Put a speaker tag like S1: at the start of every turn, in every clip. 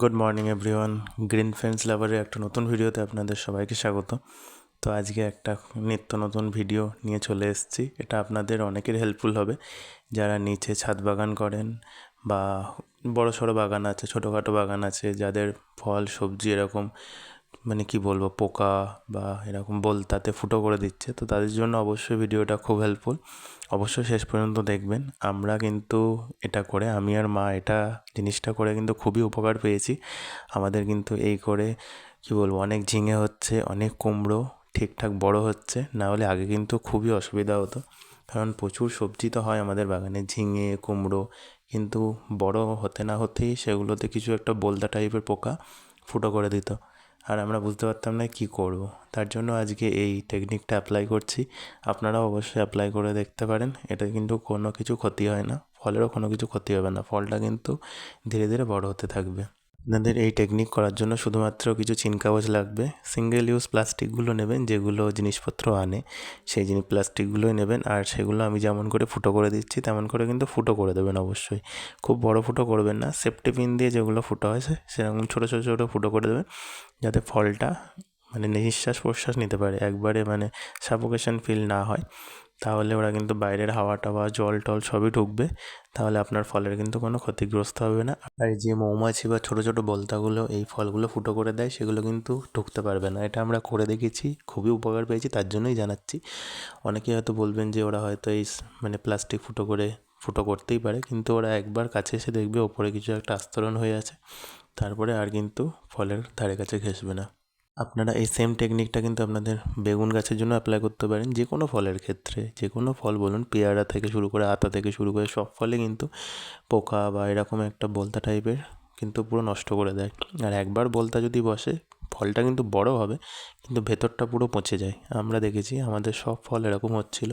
S1: Good morning everyone green friends লাভারের একটা নতুন ভিডিওতে আপনাদের সবাইকে স্বাগত। তো আজকে একটা নিত্য নতুন ভিডিও নিয়ে চলে এসেছি। এটা আপনাদের অনেকের হেল্পফুল হবে। যারা নিচে ছাদ বাগান করেন বা বড় সড়ো বাগান আছে, ছোটোখাটো বাগান আছে, যাদের ফল, সবজি এরকম মানে কি বলব, পোকা বা এরকম বলতাতে ফুটো করে দিচ্ছে। তো তাদের জন্য অবশ্যই ভিডিওটা খুব হেল্পফুল অবশ্যই শেষ পর্যন্ত দেখবেন। আমরা কিন্তু এটা করে, আমি আর মা এটা জিনিসটা করে কিন্তু খুবই উপকার পেয়েছি। আমাদের কিন্তু এই করে, কি বলব, অনেক ঝিঙে হচ্ছে, অনেক কুমড়ো ঠিকঠাক বড় হচ্ছে, না হলে আগে কিন্তু খুবই অসুবিধা হতো। কারণ প্রচুর সবজি তো হয় আমাদের বাগানে, ঝিঙে, কুমড়ো, কিন্তু বড় হতে না হতেই সেগুলোতে কিছু একটা বলদা টাইপের পোকা ফুটো করে দিত। আর আমরা বুঝতে পারতাম না কী করব। তার জন্য আজকে এই টেকনিকটা অ্যাপ্লাই করছি। আপনারা অবশ্যই অ্যাপ্লাই করে দেখতে পারেন। এটা কিন্তু কোনো কিছু ক্ষতি হয় না। ফলেরও কোনো কিছু ক্ষতি হবে না। ফলটা কিন্তু ধীরে ধীরে বড় হতে থাকবে। আপনাদের এই টেকনিক করার জন্য শুধুমাত্র কিছু চিন কাগজ লাগবে। সিঙ্গেল ইউজ প্লাস্টিকগুলো নেবেন, যেগুলো জিনিসপত্র আনে, সেই জিনিস প্লাস্টিকগুলোই নেবেন, আর সেগুলো আমি যেমন করে ফুটো করে দিচ্ছি, তেমন করে কিন্তু ফুটো করে দেবেন অবশ্যই। খুব বড় ফুটো করবেন না সেফটি পিন দিয়ে যেগুলো ফুটো হয়েছে সেরকম ছোটো ছোটো ছোটো ফুটো করে দেবেন, যাতে ফলটা মানে নিঃশ্বাস প্রশ্বাস নিতে পারে। একবারে মানে সাফোকেশন ফিল না হয়। তাহলে ওরা কিন্তু বাইরের হাওয়া টাওয়া, জল টল সবই ঢুকবে। তাহলে আপনার ফলের কিন্তু কোনো ক্ষতিগ্রস্ত হবে না। আর যে মৌমাছি বা ছোটো ছোটো বলতাগুলো, এই ফলগুলো ফুটো করে দেয়, সেগুলো কিন্তু ঢুকতে পারবে না। এটা আমরা করে দেখেছি, খুবই উপকার পেয়েছি, তার জন্যই জানাচ্ছি। অনেকে হয়তো বলবেন যে ওরা হয়তো এই মানে প্লাস্টিক ফুটো করে, ফুটো করতেই পারে, কিন্তু ওরা একবার কাছে এসে দেখবে, ওপরে কিছু একটা আস্তরণ হয়ে আছে, তারপরে আর কিন্তু ফলের ধারে কাছে ঘেসবে না। আপনারা এই সেম টেকনিকটা কিন্তু আপনাদের বেগুন গাছের জন্য অ্যাপ্লাই করতে পারেন যে কোনো ফলের ক্ষেত্রে। যে কোনো ফল বলুন, পেয়ারা থেকে শুরু করে আতা থেকে শুরু করে সব ফলে কিন্তু পোকা বা এরকম একটা বলতা টাইপের কিন্তু পুরো নষ্ট করে দেয়। আর একবার বলতা যদি বসে ফলটা কিন্তু বড় হবে, কিন্তু ভেতরটা পুরো পচে যায়। আমরা দেখেছি আমাদের সব ফল এরকম হচ্ছিল।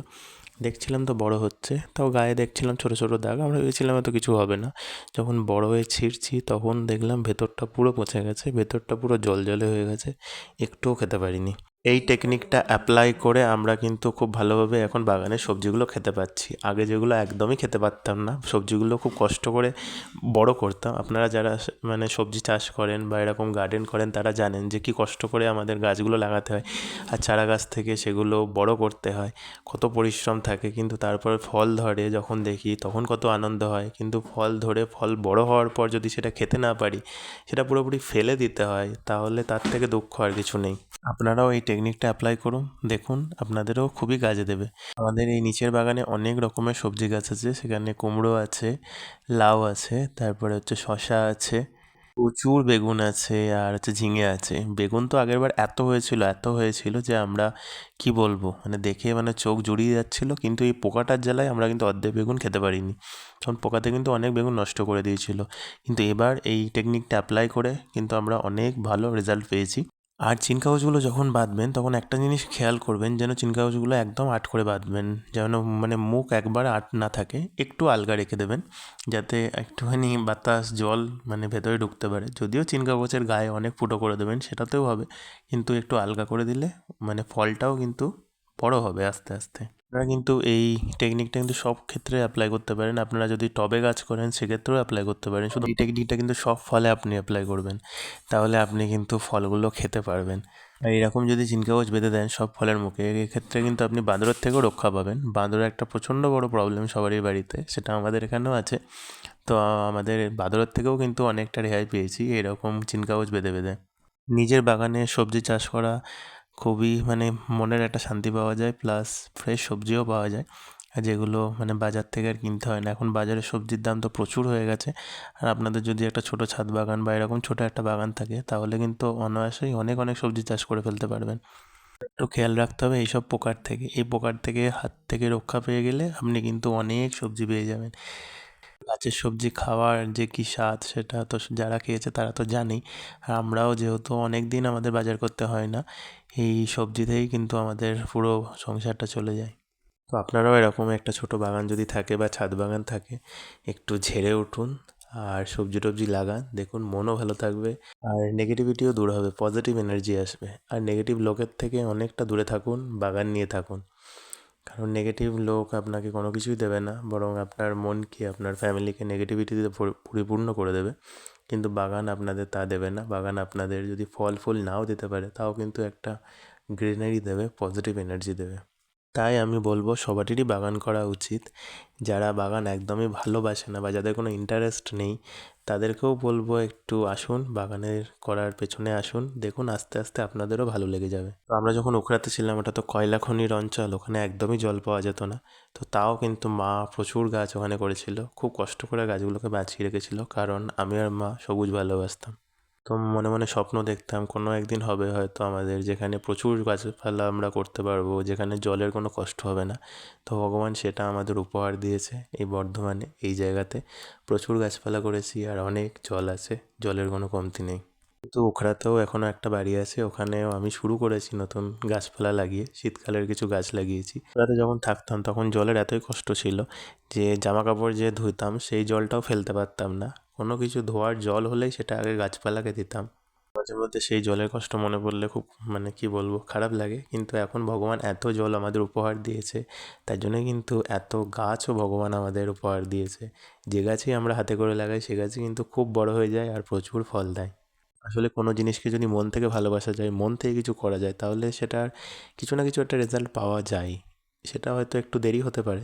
S1: দেখছিলাম তো বড় হচ্ছে, তাও গায়ে দেখছিলাম ছোটো ছোটো দাগ, আমরা ভেবেছিলাম এত কিছু হবে না। যখন বড় হয়ে ছিঁড়ছি, তখন দেখলাম ভেতরটা পুরো পচে গেছে, ভেতরটা পুরো জল জলে হয়ে গেছে, একটুও খেতে পারিনি। এই টেকনিকটা অ্যাপ্লাই করে আমরা কিন্তু খুব ভালোভাবে এখন বাগানে সবজিগুলো খেতে পাচ্ছি। আগে যেগুলো একদমই খেতে পারতাম না, সবজিগুলো খুব কষ্ট করে বড় করতাম। আপনারা যারা মানে সবজি চাষ করেন বা এরকম গার্ডেন করেন, তারা জানেন যে কী কষ্ট করে আমাদের গাছগুলো লাগাতে হয়। আর চারা গাছ থেকে সেগুলো বড় করতে হয়। কত পরিশ্রম থাকে, কিন্তু তারপর ফল ধরে যখন দেখি, তখন কত আনন্দ হয়। কিন্তু ফল ধরে ফল বড় হওয়ার পর যদি সেটা খেতে না পারি, সেটা পুরোপুরি ফেলে দিতে হয়, তাহলে তার থেকে দুঃখ আর কিছু নেই। আপনারাও এই টেকনিকটা অ্যাপ্লাই করুন। দেখুন, আপনাদেরও খুবই কাজে দেবে। আমাদের এই নিচের বাগানে অনেক রকমের সবজি গাছ আছে। সেখানে কুমড়ো আছে, লাউ আছে, তারপরে হচ্ছে শশা আছে, প্রচুর বেগুন আছে, আর হচ্ছে ঝিঙে আছে। বেগুন তো আগেরবার এত হয়েছিল এত হয়েছিল যে আমরা কি বলব? মানে দেখে মানে চোখ জুড়িয়ে যাচ্ছিল, কিন্তু এই পোকাটার জ্বালায় আমরা কিন্তু অর্ধেক বেগুন খেতে পারিনি। তখন পোকাতে কিন্তু অনেক বেগুন নষ্ট করে দিয়েছিল। কিন্তু এবার এই টেকনিকটা অ্যাপ্লাই করে কিন্তু আমরা অনেক ভালো রেজাল্ট পেয়েছি। আর চিন কাগজগুলো যখন বাঁধবেন, তখন একটা জিনিস খেয়াল করবেন যেন চিন কাগজগুলো একদম আট করে বাঁধবেন। যেন মানে মুখ একবার আট না থাকে, একটু আলগা রেখে দেবেন, যাতে একটুখানি বাতাস, জল মানে ভেতরে ঢুকতে পারে। যদিও চিন কাগজের গায়ে অনেক ফুটো করে দেবেন, সেটাতেও হবে, কিন্তু একটু আলগা করে দিলে মানে ফলটাও কিন্তু বড়ো হবে আস্তে আস্তে। আপনারা কিন্তু এই টেকনিকটা কিন্তু সব ক্ষেত্রে অ্যাপ্লাই করতে পারেন। আপনারা যদি টবে গাছ করেন, সেক্ষেত্রেও অ্যাপ্লাই করতে পারেন। শুধু এই টেকনিকটা কিন্তু সব ফলে আপনি অ্যাপ্লাই করবেন। তাহলে আপনি কিন্তু ফলগুলো খেতে পারবেন। আর এরকম যদি চিনকাগজ বেঁধে দেন, সব ফলের মুখে, এক্ষেত্রে কিন্তু আপনি বাঁদরের থেকেও রক্ষা পাবেন। বাঁদরের একটা প্রচণ্ড বড় প্রবলেম সবারই বাড়িতে, সেটা আমাদের এখানেও আছে। তো আমাদের বাঁদরের থেকেও কিন্তু অনেকটা রেহাই পেয়েছি এরকম চিনকাগজ বেঁধে বেঁধে। নিজের বাগানে সবজি চাষ করা খুবই মানে মনের একটা শান্তি পাওয়া যায় প্লাস ফ্রেশ সবজিও পাওয়া যায় যেগুলো মানে বাজার থেকে আর কিনতে হয় না। এখন বাজারে সবজির দাম তো প্রচুর হয়ে গেছে, আর আপনাদের যদি একটা ছোট ছাদ বাগান বা এরকম ছোটো একটা বাগান থাকে, তাহলে কিন্তু অনায়াসেই অনেক অনেক সবজি চাষ করে ফেলতে পারবেন। একটু খেয়াল রাখতে হবে এইসব পোকার থেকে, এই পোকার থেকে হাত থেকে রক্ষা পেয়ে গেলে আপনি কিন্তু অনেক সবজি পেয়ে যাবেন। গাছের সবজি খাওয়ার যে কী স্বাদ সেটা তো যারা খেয়েছে তারা তো জানেই, আর আমরাও যেহেতু অনেক দিন আমাদের বাজার করতে হয় না এই সবজিতেই কিন্তু আমাদের পুরো সংসারটা চলে যায়। তো আপনারাও এরকম একটা ছোটো বাগান যদি থাকে বা ছাদ বাগান থাকে, একটু ঝেড়ে উঠুন আর সবজি টবজি লাগান, দেখুন মনও ভালো থাকবে আর নেগেটিভিটিও দূর হবে পজিটিভ এনার্জি আসবে। আর নেগেটিভ লোকের থেকে অনেকটা দূরে থাকুন, বাগান নিয়ে থাকুন। কারণ নেগেটিভ লোক আপনাকে কোনো কিছুই দেবে না, বরং আপনার মনকে, আপনার ফ্যামিলিকে নেগেটিভিটিতে পরিপূর্ণ করে দেবে। কিন্তু বাগান আপনাদের তা দেবে না। বাগান আপনাদের যদি ফল ফুল নাও দিতে পারে, তাও কিন্তু একটা গ্রিনারি দেবে পজিটিভ এনার্জি দেবে। তাই আমি বলব সবারই বাগান করা উচিত। যারা বাগান একদমই ভালোবাসে না বা যাদের কোনো ইন্টারেস্ট নেই, তাদেরকেও বলব একটু আসুন, বাগানের করার পেছনে আসুন, দেখুন আস্তে আস্তে আপনাদেরও ভালো লেগে যাবে। তো আমরা যখন উখড়াতে ছিলাম, ওটা তো কয়লা খনির অঞ্চল, ওখানে একদমই জল পাওয়া যেত না। তো তাও কিন্তু মা প্রচুর গাছ ওখানে করেছিল, খুব কষ্ট করে গাছগুলোকে বাঁচিয়ে রেখেছিল, কারণ আমি আর মা সবুজ ভালোবাসতাম। তো মনে মনে স্বপ্ন দেখতাম, কোনো একদিন হবে হয়তো আমাদের, যেখানে প্রচুর গাছপালা আমরা করতে পারব, যেখানে জলের কোনো কষ্ট হবে না। তো ভগবান সেটা আমাদের উপহার দিয়েছে এই বর্ধমানে, এই জায়গাতে। প্রচুর গাছপালা করেছি আর অনেক জল আছে, জলের কোনো কমতি নেই। কিন্তু ওখরাতেও এখনও একটা বাড়ি আছে, ওখানেও আমি শুরু করেছি নতুন গাছপালা লাগিয়ে, শীতকালের কিছু গাছ লাগিয়েছি। ওখানে যখন থাকতাম তখন জলের এতই কষ্ট ছিল যে জামা কাপড় যে ধুইতাম, সেই জলটাও ফেলতে পারতাম না। কোনো কিছু ধোয়ার জল হলেই সেটা আগে গাছপালাকে দিতাম। মাঝে মধ্যে সেই জলের কষ্ট মনে পড়লে খুব মানে কি বলব, খারাপ লাগে। কিন্তু এখন ভগবান এত জল আমাদের উপহার দিয়েছে, তার জন্য কিন্তু এত গাছও ভগবান আমাদের উপহার দিয়েছে। যে গাছই আমরা হাতে করে লাগাই, সে গাছই কিন্তু খুব বড় হয়ে যায় আর প্রচুর ফল দেয়। আসলে কোনো জিনিসকে যদি মন থেকে ভালোবাসা যায়, মন থেকে কিছু করা যায়, তাহলে সেটার কিছু না কিছু একটা রেজাল্ট পাওয়া যায়। সেটা হয়তো একটু দেরি হতে পারে,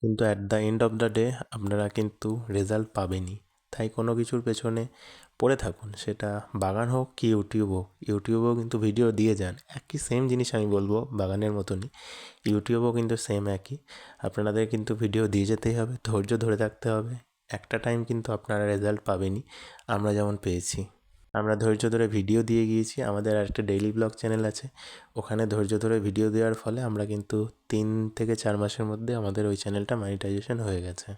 S1: কিন্তু at the end of the day আপনারা কিন্তু রেজাল্ট পাবেনই। তাই কোনো কিছুর পেছনে পড়ে থাকুন। সেটা বাগান হোক কি ইউটিউব হোক, ইউটিউবেও কিন্তু ভিডিও দিয়ে যান। একই সেম জিনিস আমি বলব বাগানের মতনই। ইউটিউবেও কিন্তু সেম একই। আপনাদের কিন্তু ভিডিও দিয়ে যেতেই হবে, ধৈর্য ধরে থাকতে হবে। একটা টাইম কিন্তু আপনারা রেজাল্ট পাবেনই। আমরা যেমন পেয়েছি। আমরা ধৈর্য ধরে ভিডিও দিয়ে গিয়েছি। আমাদের আরেকটা ডেইলি ব্লগ চ্যানেল আছে। ওখানে ধৈর্য ধরে ভিডিও দেওয়ার ফলে আমরা কিন্তু তিন থেকে চার মাসের মধ্যে আমাদের ওই চ্যানেলটা মানিটাইজেশন হয়ে গেছে।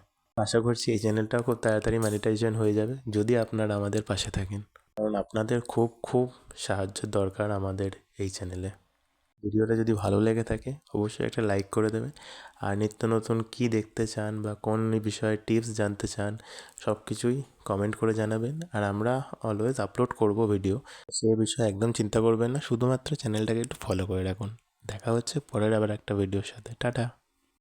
S1: আশা করছি এই চ্যানেলটাও খুব তাড়াতাড়ি মনিটাইজেশন হয়ে যাবে, যদি আপনারা আমাদের পাশে থাকেন। কারণ আপনাদের খুব খুব সাহায্যের দরকার আমাদের এই চ্যানেলে ভিডিওটা যদি ভালো লেগে থাকে, অবশ্যই একটা লাইক করে দেবেন। আর নিত্য নতুন কী দেখতে চান বা কোন বিষয়ে টিপস জানতে চান সব কিছুই কমেন্ট করে জানাবেন। আর আমরা অলওয়েজ আপলোড করব ভিডিও সে বিষয়ে একদম চিন্তা করবেন না, শুধুমাত্র চ্যানেলটাকে একটু ফলো করে রাখুন। দেখা হচ্ছে পরের আবার একটা ভিডিওর সাথে। টাটা।